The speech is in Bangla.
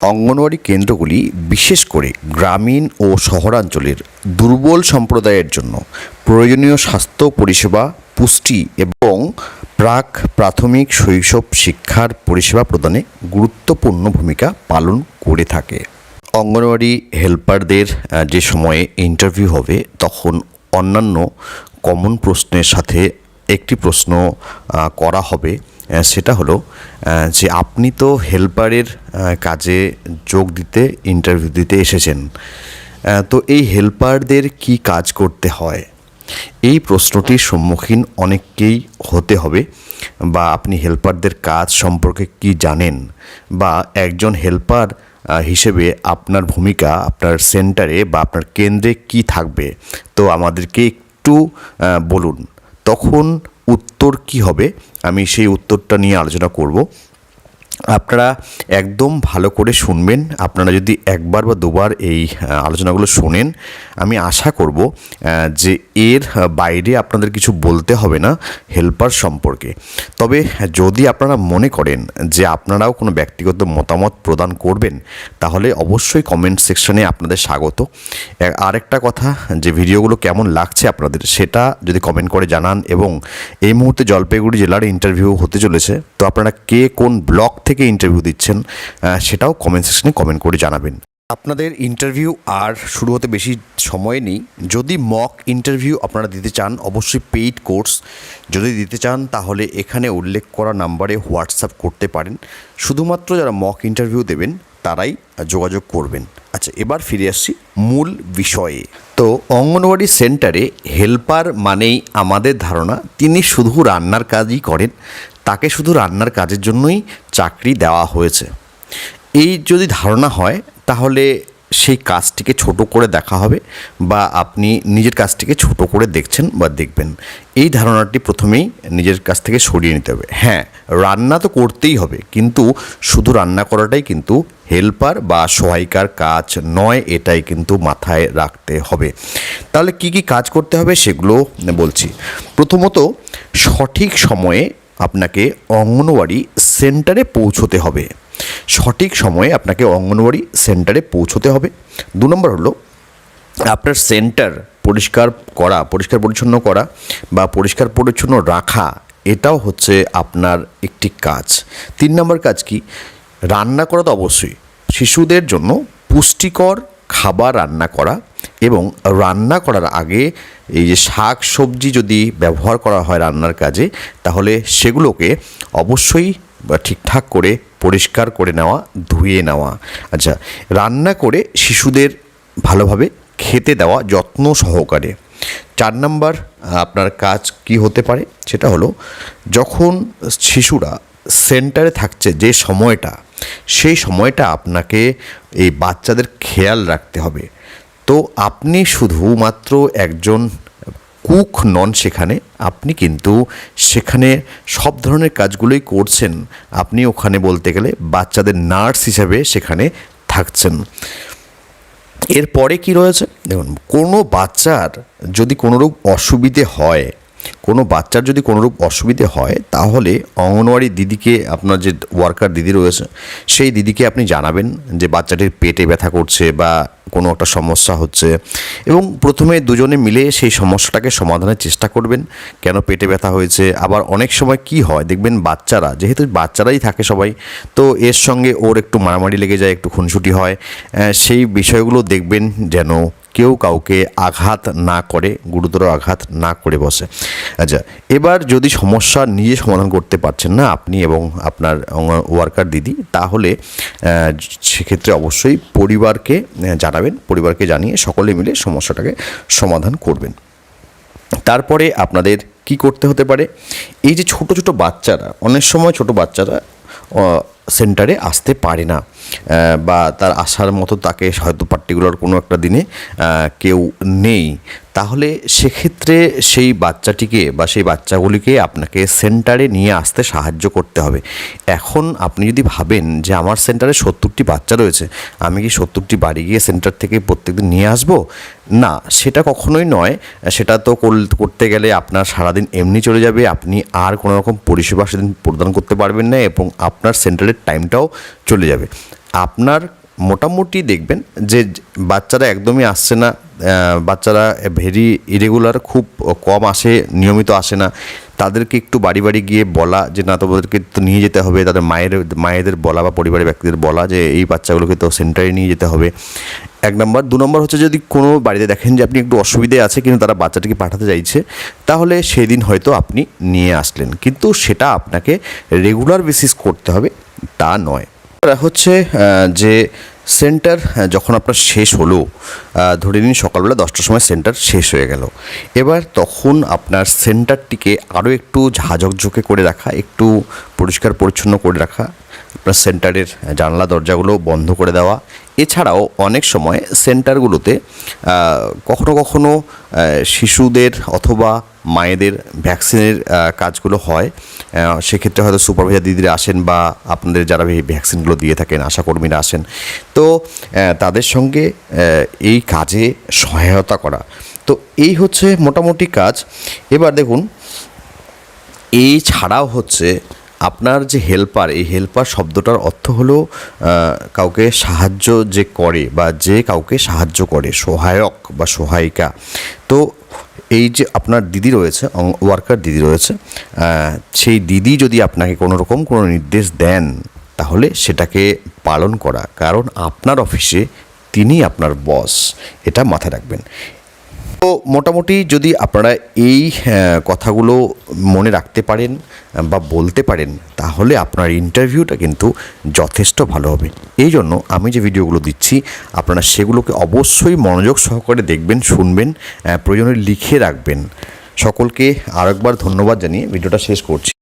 অঙ্গনওয়াড়ি কেন্দ্রগুলি বিশেষ করে গ্রামীণ ও শহরাঞ্চলের দুর্বল সম্প্রদায়ের জন্য প্রয়োজনীয় স্বাস্থ্য পরিষেবা, পুষ্টি এবং প্রাক প্রাথমিক শৈশব শিক্ষার পরিষেবা প্রদানে গুরুত্বপূর্ণ ভূমিকা পালন করে থাকে। অঙ্গনওয়াড়ি হেল্পারদের যে সময়ে ইন্টারভিউ হবে, তখন অন্যান্য কমন প্রশ্নের সাথে একটি প্রশ্ন করা হবে। সেটা হলো যে আপনি তো হেল্পারের কাজে যোগ দিতে ইন্টারভিউ দিতে এসেছেন তো এই হেল্পারদের কি কাজ করতে হয়? এই প্রশ্নটির সম্মুখীন অনেককেই হতে হবে, বা আপনি হেল্পারদের কাজ সম্পর্কে কি জানেন, বা একজন হেল্পার হিসেবে আপনার ভূমিকা, আপনার সেন্টারে বা আপনার কেন্দ্রে কি থাকবে? তো আমাদেরকে একটু বলুন। তখন উত্তর কি হবে আমি সেই উত্তরটা নিয়ে আলোচনা করব। আপনারা একদম ভালো করে শুনবেন। আপনারা যদি একবার বা দুবার এই আলোচনাগুলো শোনেন, আমি আশা করব যে এর বাইরে আপনাদের কিছু বলতে হবে না হেল্পার সম্পর্কে। তবে যদি আপনারা মনে করেন যে আপনারাও কোনো ব্যক্তিগত মতামত প্রদান করবেন, তাহলে অবশ্যই কমেন্ট সেকশনে আপনাদের স্বাগত। আরেকটা কথা, যে ভিডিওগুলো কেমন লাগছে আপনাদের, সেটা যদি কমেন্ট করে জানান এবং এই মুহূর্তে জলপাইগুড়ি জেলার ইন্টারভিউ হতে চলেছে, তো আপনারা কে কোন ব্লক থেকে ইন্টারভিউ দিচ্ছেন সেটাও কমেন্ট সেকশনে কমেন্ট করে জানাবেন। আপনাদের ইন্টারভিউ আর শুরু হতে বেশি সময় নেই। যদি মক ইন্টারভিউ আপনারা দিতে চান, অবশ্যই পেইড কোর্স যদি দিতে চান, তাহলে এখানে উল্লেখ করা নাম্বারে হোয়াটসঅ্যাপ করতে পারেন। শুধুমাত্র যারা মক ইন্টারভিউ দেবেন, তারাই যোগাযোগ করবেন। আচ্ছা এবার ফিরে আসছি মূল বিষয়ে। তো অঙ্গনওয়াড়ি সেন্টারে হেল্পার মানেই আমাদের ধারণা, তিনি শুধু রান্নার কাজই করেন তাকে শুধু রান্নার কাজের জন্যই চাকরি দেওয়া হয়েছে। এই যদি ধারণা হয়, তাহলে সেই কাজটিকে ছোট করে দেখা হবে বা আপনি নিজের কাজটিকে ছোট করে দেখছেন বা দেখবেন। এই ধারণাটি প্রথমেই নিজের কাছ থেকে সরিয়ে নিতে হবে। হ্যাঁ রান্না তো করতেই হবে, কিন্তু শুধু রান্না করাটাই কিন্তু হেল্পার বা সহায়িকার কাজ নয়, এটাই কিন্তু মাথায় রাখতে হবে। তাহলে কি কি কাজ করতে হবে সেগুলো বলছি। প্রথমত, সঠিক সময়ে আপনাকে অঙ্গনওয়াড়ি সেন্টারে পৌঁছতে হবে। সঠিক সময়ে আপনাকে অঙ্গনওয়াড়ি সেন্টারে পৌঁছতে হবে। দু নম্বর হলো, আপনার সেন্টার পরিষ্কার করা, পরিষ্কার পরিচ্ছন্ন করা বা পরিষ্কার পরিচ্ছন্ন রাখা, এটাও হচ্ছে আপনার একটি কাজ। তিন নম্বর কাজ কি? রান্না করা তো অবশ্যই। শিশুদের জন্য পুষ্টিকর খাবার রান্না করা এবং রান্না করার আগে এই যে শাক সবজি যদি ব্যবহার করা হয় রান্নার কাজে, তাহলে সেগুলোকে অবশ্যই ঠিকঠাক করে পরিষ্কার করে নেওয়া, ধুয়ে নেওয়া। আচ্ছা রান্না করে শিশুদের ভালোভাবে খেতে দেওয়া যত্ন সহকারে। চার নাম্বার, আপনার কাজ কি হতে পারে? সেটা হলো, যখন শিশুরা সেন্টারে থাকছে যে সময়টা, সেই সময়টা আপনাকে এই বাচ্চাদের খেয়াল রাখতে হবে। তো আপনি শুধুমাত্র একজন কুক নন সেখানে, আপনি কিন্তু সেখানে সব ধরনের কাজগুলোই করছেন। আপনি ওখানে বলতে গেলে বাচ্চাদের নার্স হিসাবে সেখানে থাকছেন। এরপরে কি রয়েছে? দেখুন, কোনো বাচ্চার যদি কোনোরূপ অসুবিধে হয় কোনো বাচ্চার যদি কোনোরূপ অসুবিধে হয়, তাহলে অঙ্গনওয়াড়ি দিদিকে, আপনার যে ওয়ার্কার দিদি রয়েছে, সেই দিদিকে আপনি জানাবেন যে বাচ্চাটির পেটে ব্যথা করছে বা কোনো একটা সমস্যা হচ্ছে। এবং প্রথমে দুজনে মিলে সেই সমস্যাটাকে সমাধানের চেষ্টা করবেন, কেন পেটে ব্যথা হয়েছে, আবার অনেক সময় কি হয়, দেখবেন বাচ্চারা, যেহেতু বাচ্চারাই থাকে সবাই, তো এর সঙ্গে ওর একটু মারামারি লেগে যায়, একটু খুনসুটি হয় সেই বিষয়গুলো দেখবেন যেন কেউ কাউকে আঘাত না করে, গুরুতর আঘাত না করে বসে। আচ্ছা এবার যদি সমস্যা নিজে সমাধান করতে পারছেন না আপনি এবং আপনার ওয়ার্কার দিদি, তাহলে সেক্ষেত্রে অবশ্যই পরিবারকে জানাবেন, পরিবারকে জানিয়ে সকলে মিলে সমস্যাটাকে সমাধান করবেন। তারপরে আপনাদের কি করতে হতে পারে? এই যে ছোট ছোট বাচ্চারা, অনেক সময় ছোট বাচ্চারা সেন্টারে আসতে পারে না। বা তার আসার মতো তাকে হয়তো পার্টিকুলার কোনো একটা দিনে কেউ নেই। তাহলে সেক্ষেত্রে সেই বাচ্চাটিকে বা সেই বাচ্চাগুলিকে আপনাকে সেন্টারে নিয়ে আসতে সাহায্য করতে হবে। এখন আপনি যদি ভাবেন যে আমার সেন্টারে সত্তরটি বাচ্চা রয়েছে, আমি কি সত্তরটি বাড়ি গিয়ে সেন্টার থেকে প্রত্যেকদিন নিয়ে আসব? না, সেটা কখনোই নয়। সেটা তো করতে গেলে আপনার সারাদিন এমনি চলে যাবে। আপনি আর কোনো রকম পরিষেবা সেদিন প্রদান করতে পারবেন না এবং আপনার সেন্টারের টাইমটাও চলে যাবে। আপনার মোটামুটি দেখবেন যে বাচ্চারা একদমই আসছে না বাচ্চারা ভেরি ইরেগুলার খুব কম আসে, নিয়মিত আসে না। তাদেরকে একটু বাড়ি বাড়ি গিয়ে বলা যে, না, তোমাদেরকে তো নিয়ে যেতে হবে। তাদের মায়ের, মায়েদের বলা বা পরিবারের ব্যক্তিদের বলা যে, এই বাচ্চাগুলোকে তো সেন্টারে নিয়ে যেতে হবে। এক নম্বর। দু নম্বর হচ্ছে যদি কোনো বাড়িতে দেখেন যে, আপনি একটু অসুবিধে আছে কিন্তু তারা বাচ্চাটিকে পাঠাতে চাইছে, তাহলে সেদিন হয়তো আপনি নিয়ে আসলেন। কিন্তু সেটা আপনাকে রেগুলার বেসিস করতে হবে, তা নয়। হচ্ছে যে সেন্টার যখন আপনার শেষ হলো ধরে নিন সকালবেলা দশটার সময় সেন্টার শেষ হয়ে গেল। এবার তখন আপনার সেন্টারটিকে আরও একটু ঝাঁঝকঝকে করে রাখা, একটু পরিষ্কার পরিচ্ছন্ন করে রাখা, আপনার সেন্টারের জানলা, দরজাগুলো বন্ধ করে দেওয়া এছাড়াও অনেক সময় সেন্টারগুলোতে কখনো কখনো শিশুদের অথবা মায়েদের ভ্যাকসিনের কাজগুলো হয়। সেক্ষেত্রে হয়তো সুপারভাইজার দিদিরা আসেন বা আপনাদের যারা এই ভ্যাকসিনগুলো দিয়ে থাকেন, আশাকর্মীরা আসেন। তো তাদের সঙ্গে এই কাজে সহায়তা করা। তো এই হচ্ছে মোটামুটি কাজ। এবার দেখুন এই ছাড়াও হচ্ছে আপনার যে হেল্পার এই হেল্পার শব্দটার অর্থ হলো কাউকে সাহায্য যে করে বা যে কাউকে সাহায্য করে, সহায়ক বা সহায়িকা। তো এই যে আপনার দিদি রয়েছে ওয়ার্কার দিদি রয়েছে সেই দিদি যদি আপনাকে কোনো রকম কোনো নির্দেশ দেন, তাহলে সেটাকে পালন করা। কারণ আপনার অফিসে তিনি আপনার বস এটা মাথায় রাখবেন। মোটামুটি যদি আপনারা এই কথাগুলো মনে রাখতে পারেন বা বলতে পারেন, তাহলে আপনার ইন্টারভিউটা কিন্তু যথেষ্ট ভালো হবে। এই জন্য আমি যে ভিডিওগুলো দিচ্ছি, আপনারা সেগুলোকে অবশ্যই মনোযোগ সহকারে দেখবেন, শুনবেন প্রয়োজনে লিখে রাখবেন। সকলকে আরেকবার ধন্যবাদ জানিয়ে ভিডিওটা শেষ করছি।